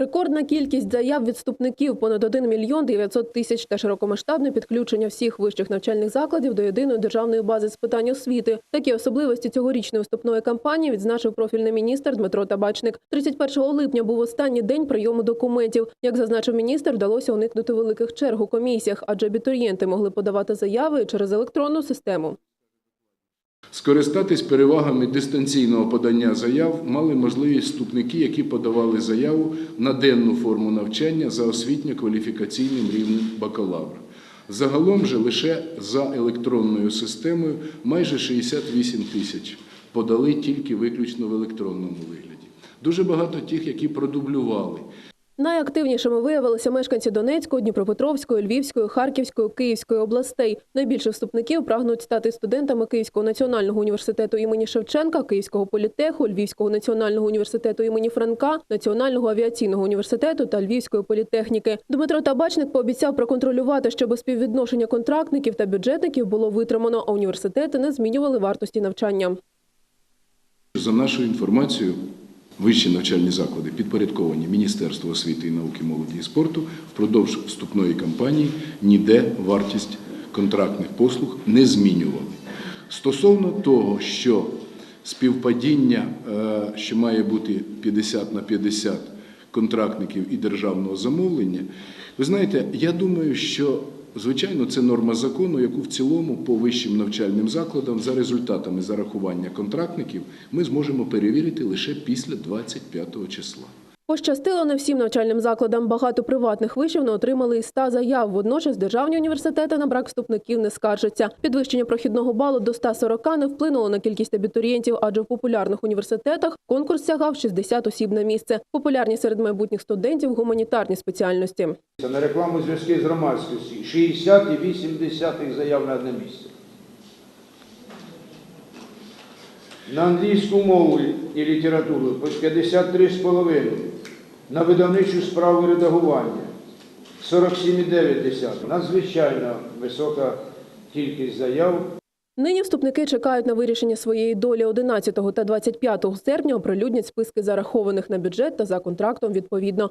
Рекордна кількість заяв від вступників – понад 1 мільйон 900 тисяч та широкомасштабне підключення всіх вищих навчальних закладів до єдиної державної бази з питань освіти. Такі особливості цьогорічної вступної кампанії відзначив профільний міністр Дмитро Табачник. 31 липня був останній день прийому документів. Як зазначив міністр, вдалося уникнути великих черг у комісіях, адже абітурієнти могли подавати заяви через електронну систему. Скористатись перевагами дистанційного подання заяв мали можливість вступники, які подавали заяву на денну форму навчання за освітньо-кваліфікаційним рівнем бакалавра. Загалом же лише за електронною системою майже 68 тисяч подали тільки виключно в електронному вигляді. Дуже багато тих, які продублювали. Найактивнішими виявилися мешканці Донецької, Дніпропетровської, Львівської, Харківської, Київської областей. Найбільше вступників прагнуть стати студентами Київського національного університету імені Шевченка, Київського політеху, Львівського національного університету імені Франка, Національного авіаційного університету та Львівської політехніки. Дмитро Табачник пообіцяв проконтролювати, щоб співвідношення контрактників та бюджетників було витримано, а університети не змінювали вартості навчання. За нашою інформацією, вищі навчальні заклади підпорядковані Міністерству освіти і науки, молоді і спорту впродовж вступної кампанії ніде вартість контрактних послуг не змінювали. Стосовно того, що співпадіння, е, що має бути 50 на 50 контрактників і державного замовлення, ви знаєте, я думаю, що Звичайно, це норма закону, яку в цілому по вищим навчальним закладам за результатами зарахування контрактників ми зможемо перевірити лише після 25 числа. Пощастило не всім навчальним закладам. Багато приватних вишів не отримали і 100 заяв. Водночас державні університети на брак вступників не скаржаться. Підвищення прохідного балу до 140 не вплинуло на кількість абітурієнтів, адже в популярних університетах конкурс сягав 60 осіб на місце. Популярні серед майбутніх студентів гуманітарні спеціальності. на рекламу зв'язки з громадськістю 60,8 заяв на одне місце. На англійську мову і літературу по 53,5. На видавничу справу редагування 47,9. Надзвичайно висока кількість заяв Нині вступники чекають на вирішення своєї долі 11 та 25 серпня оприлюднять списки зарахованих на бюджет та за контрактом відповідно.